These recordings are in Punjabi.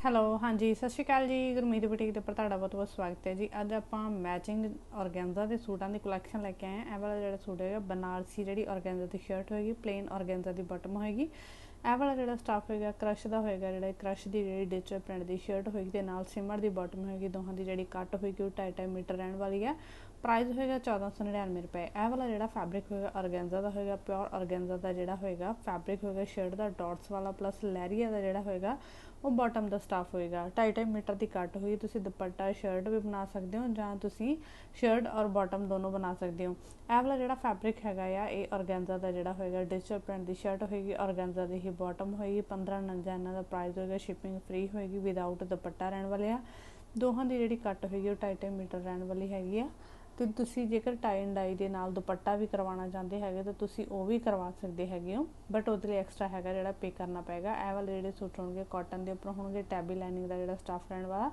ਹੈਲੋ ਹਾਂਜੀ, ਸਤਿ ਸ਼੍ਰੀ ਅਕਾਲ ਜੀ। ਗੁਰਮੀਤ ਬੁਟੀਕ ਦੇ ਉੱਪਰ ਤੁਹਾਡਾ ਬਹੁਤ ਬਹੁਤ ਸਵਾਗਤ ਹੈ ਜੀ। ਅੱਜ ਆਪਾਂ ਮੈਚਿੰਗ ਔਰਗੈਂਜ਼ਾ ਦੇ ਸੂਟਾਂ ਦੀ ਕਲੈਕਸ਼ਨ ਲੈ ਕੇ ਆਏ ਹਾਂ। ਇਹ ਵਾਲਾ ਜਿਹੜਾ ਸੂਟ ਹੈਗਾ, ਬਨਾਰਸੀ ਜਿਹੜੀ ਔਰਗੈਂਜ਼ਾ ਦੀ ਸ਼ਰਟ ਹੋਏਗੀ ਪਲੇਨ ਔਰਗੈਂਜ਼ਾ ਦੀ ਬਟਮ ਹੋਏਗੀ। ਇਹ ਵਾਲਾ ਜਿਹੜਾ ਸਟਾਫ ਹੋਏਗਾ ਕ੍ਰਸ਼ ਦਾ ਹੋਏਗਾ, ਜਿਹੜਾ ਕ੍ਰਸ਼ ਦੀ ਜਿਹੜੀ ਡਿਜੀਟਲ ਪ੍ਰਿੰਟ ਦੀ ਸ਼ਰਟ ਹੋਏਗੀ ਤੇ ਨਾਲ ਸਿਮਰ ਦੀ ਬਾਟਮ ਹੋਏਗੀ, ਦੋਹਾਂ ਦੀ ਜਿਹੜੀ ਕੱਟ ਹੋਏਗੀ, ਉਹ 2.5 ਮੀਟਰ ਰਹਿਣ ਵਾਲੀ ਹੈ। ਪ੍ਰਾਈਸ ਹੋਏਗਾ 1499 ਰੁਪਏ। ਇਹ ਵਾਲਾ ਜਿਹੜਾ ਫੈਬਰਿਕ ਹੋਏਗਾ ਔਰਗੈਂਜ਼ਾ ਦਾ ਹੋਏਗਾ ਪਿਓਰ ਔਰਗੈਂਜ਼ਾ ਦਾ ਜਿਹੜਾ ਹੋਏਗਾ ਫੈਬਰਿਕ ਹੋਏਗਾ ਸ਼ਰਟ ਦਾ ਡਾਟਸ ਵਾਲਾ ਪਲੱਸ ਲੈਰੀਆ ਦਾ ਜਿਹੜਾ ਹੋਏਗਾ, ਉਹ ਬਾਟਮ ਦਾ ਸਟਾਫ ਹੋਏਗਾ। 2.5 ਮੀਟਰ ਦੀ ਕੱਟ ਹੋਈ, ਤੁਸੀਂ ਦੁਪੱਟਾ ਸ਼ਰਟ ਵੀ ਬਣਾ ਸਕਦੇ ਹੋ ਜਾਂ ਤੁਸੀਂ ਸ਼ਰਟ ਔਰ ਬਾਟਮ ਦੋਨੋਂ ਬਣਾ ਸਕਦੇ ਹੋ। ਇਹ ਵਾਲਾ ਜਿਹੜਾ ਫੈਬਰਿਕ ਹੈਗਾ ਆ, ਇਹ ਔਰਗੈਂਜ਼ਾ ਦਾ ਜਿਹੜਾ ਹੋਏਗਾ ਡਿਜੀਟਲ ਪ੍ਰਿੰਟ ਦੀ ਸ਼ਰਟ ਹੋਏਗੀ ਔਰਗੈਂਜ਼ਾ ਦੀ ਹੀ ਬਾਟਮ ਹੋਏਗੀ 1549 ਇਹਨਾਂ ਦਾ ਪ੍ਰਾਈਸ ਹੋਏਗਾ ਸ਼ਿਪਿੰਗ ਫ੍ਰੀ ਹੋਏਗੀ ਵਿਦਆਊਟ ਦੁਪੱਟਾ ਰਹਿਣ ਵਾਲੇ ਆ। ਦੋਹਾਂ ਦੀ ਜਿਹੜੀ ਕੱਟ ਹੋਏਗੀ ਉਹ 2.5 ਮੀਟਰ ਰਹਿਣ ਵਾਲੀ ਹੈਗੀ ਆ। ਤੇ ਤੁਸੀਂ ਜੇਕਰ ਟਾਈ ਐਂਡ ਡਾਈ ਦੇ ਨਾਲ ਦੁਪੱਟਾ ਵੀ ਕਰਵਾਉਣਾ ਚਾਹੁੰਦੇ ਹੈਗੇ, ਤਾਂ ਤੁਸੀਂ ਉਹ ਵੀ ਕਰਵਾ ਸਕਦੇ ਹੈਗੇ ਹੋ। ਬਟ ਉਹਦੇ ਲਈ ਐਕਸਟਰਾ ਹੈਗਾ ਜਿਹੜਾ ਪੇ ਕਰਨਾ ਪਏਗਾ। ਇਹ ਵਾਲੇ ਜਿਹੜੇ ਸੂਟ ਹੋਣਗੇ ਕਾਟਨ ਦੇ ਉੱਪਰ ਹੋਣਗੇ ਟੈਬੀ ਲਾਈਨਿੰਗ ਦਾ ਜਿਹੜਾ ਸਟਾਫ ਰਹਿਣ ਵਾਲਾ।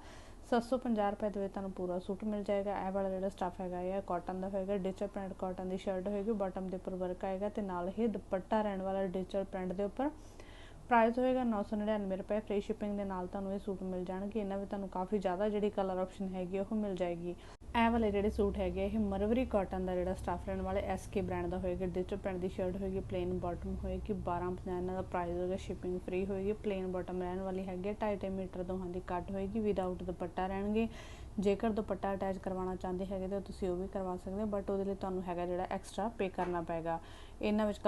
750 ਰੁਪਏ ਦੇ ਵਿੱਚ ਤੁਹਾਨੂੰ ਪੂਰਾ ਸੂਟ ਮਿਲ ਜਾਏਗਾ। ਇਹ ਵਾਲਾ ਜਿਹੜਾ ਸਟਾਫ ਹੈਗਾ ਇਹ ਕਾਟਨ ਦਾ ਹੋਏਗਾ ਡਿਜੀਟਲ ਪ੍ਰਿੰਟ ਕਾਟਨ ਦੀ ਸ਼ਰਟ ਹੋਏਗੀ ਬਾਟਮ ਦੇ ਉੱਪਰ ਵਰਕ ਆਏਗਾ ਤੇ ਨਾਲ ਹੀ ਦੁਪੱਟਾ ਰਹਿਣ ਵਾਲਾ ਡਿਜੀਟਲ ਪ੍ਰਿੰਟ ਦੇ ਉੱਪਰ। ਪ੍ਰਾਈਸ ਹੋਏਗਾ 999 ਰੁਪਏ ਫ੍ਰੀ ਸ਼ਿਪਿੰਗ ਦੇ ਨਾਲ ਤੁਹਾਨੂੰ ਇਹ ਸੂਟ ਮਿਲ ਜਾਣਗੇ। ਇਹਨਾਂ ਵਿੱਚ ਤੁਹਾਨੂੰ ਕਾਫੀ ਜ਼ਿਆਦਾ ਜਿਹੜੀ ਕਲਰ ਆਪਸ਼ਨ ਹੈਗੀ ਉਹ ਮਿਲ ਜਾਏਗੀ। ਇਹ ਵਾਲੇ ਜਿਹੜੇ ਸੂਟ ਹੈਗੇ ਇਹ ਮਰਵਰੀ ਕਾਟਨ ਦਾ ਜਿਹੜਾ ਸਟਾਫ ਰਹਿਣ ਵਾਲੇ ਐਸਕੇ ਬ੍ਰਾਂਡ ਦਾ ਹੋਏਗਾ ਡਿਜੀਟਲ ਪ੍ਰਿੰਟ ਦੀ ਸ਼ਰਟ ਹੋਏਗੀ ਪਲੇਨ ਬਾਟਮ ਹੋਏਗੀ 1250 ਇਹਨਾਂ ਦਾ ਪ੍ਰਾਈਸ ਹੋਏਗਾ ਸ਼ਿਪਿੰਗ ਫ੍ਰੀ ਹੋਏਗੀ ਪਲੇਨ ਬਾਟਮ ਰਹਿਣ ਵਾਲੀ ਹੈਗੀ 2.5 ਮੀਟਰ ਦੋਹਾਂ ਦੀ ਕੱਟ ਹੋਏਗੀ ਵਿਦਆਊਟ ਦੁਪੱਟਾ ਰਹਿਣਗੇ। ਜੇਕਰ ਦੁਪੱਟਾ ਅਟੈਚ ਕਰਵਾਉਣਾ ਚਾਹੁੰਦੇ ਹੈਗੇ ਤਾਂ ਤੁਸੀਂ ਉਹ ਵੀ ਕਰਵਾ ਸਕਦੇ ਹੋ ਬਟ ਉਹਦੇ ਲਈ ਤੁਹਾਨੂੰ ਹੈਗਾ ਜਿਹੜਾ ਐਕਸਟਰਾ ਪੇ ਕਰਨਾ ਪਏਗਾ। ਇਹਨਾਂ ਵਿੱਚ